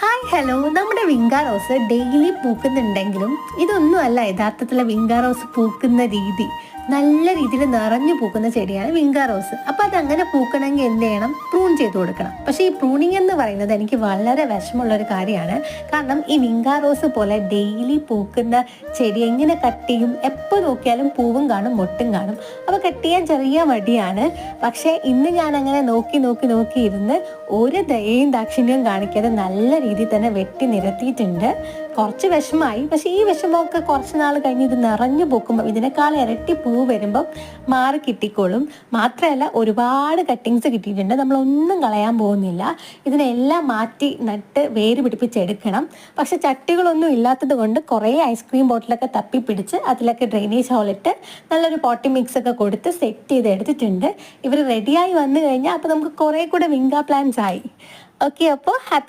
Hi hello നമ്മുടെ വിങ്കാ rose daily പൂക്കുന്നുണ്ടെങ്കിലും ഇതൊന്നുമല്ല യഥാർത്ഥത്തിലെ വിങ്കാ rose പൂക്കുന്ന രീതി. നല്ല രീതിയിൽ നിറഞ്ഞു പൂക്കുന്ന ചെടിയാണ് വിങ്കാ റോസ്. അപ്പൊ അത് അങ്ങനെ പൂക്കണമെങ്കിൽ എന്ത് ചെയ്യണം? പ്രൂൺ ചെയ്ത് കൊടുക്കണം. പക്ഷെ ഈ പ്രൂണിങ് എന്ന് പറയുന്നത് എനിക്ക് വളരെ വിഷമുള്ള ഒരു കാര്യമാണ്. കാരണം ഈ വിങ്കാ റോസ് പോലെ ഡെയിലി പൂക്കുന്ന ചെടി എങ്ങനെ കട്ട് ചെയ്യും? എപ്പോൾ നോക്കിയാലും പൂവും കാണും മൊട്ടും കാണും. അപ്പോൾ കട്ട് ചെയ്യാൻ ചെറിയ മടിയാണ്. പക്ഷേ ഇന്ന് ഞാൻ അങ്ങനെ നോക്കി നോക്കി നോക്കി ഇരുന്ന് ഒരു ദയയും ദാക്ഷിണ്യവും കാണിക്കാതെ നല്ല രീതിയിൽ തന്നെ വെട്ടി നിരത്തിയിട്ടുണ്ട്. കുറച്ച് വിഷമായി പക്ഷേ ഈ വിഷമമൊക്കെ കുറച്ച് നാൾ കഴിഞ്ഞ് ഇത് നിറഞ്ഞു പൂക്കുമ്പോൾ ഇതിനേക്കാൾ ഇരട്ടി പൂ വരുമ്പം മാറി കിട്ടിക്കോളും. മാത്രമല്ല ഒരുപാട് കട്ടിങ്സ് കിട്ടിയിട്ടുണ്ട്. നമ്മളൊന്നും കളയാൻ പോകുന്നില്ല. ഇതിനെല്ലാം മാറ്റി നട്ട് വേര് പിടിപ്പിച്ചെടുക്കണം. പക്ഷെ ചട്ടികളൊന്നും ഇല്ലാത്തത് കൊണ്ട് കുറേ ഐസ്ക്രീം ബോട്ടിലൊക്കെ തപ്പി പിടിച്ച് അതിലൊക്കെ ഡ്രെയിനേജ് ഹോളിട്ട് നല്ലൊരു പോട്ടി മിക്സ് ഒക്കെ കൊടുത്ത് സെറ്റ് ചെയ്ത് എടുത്തിട്ടുണ്ട് ഇവർ റെഡിയായി വന്നു കഴിഞ്ഞാൽ അപ്പോൾ നമുക്ക് കുറേ കൂടെ വിങ്കാ പ്ലാൻസ് ആയി. ഓക്കെ അപ്പോൾ ഹാപ്പി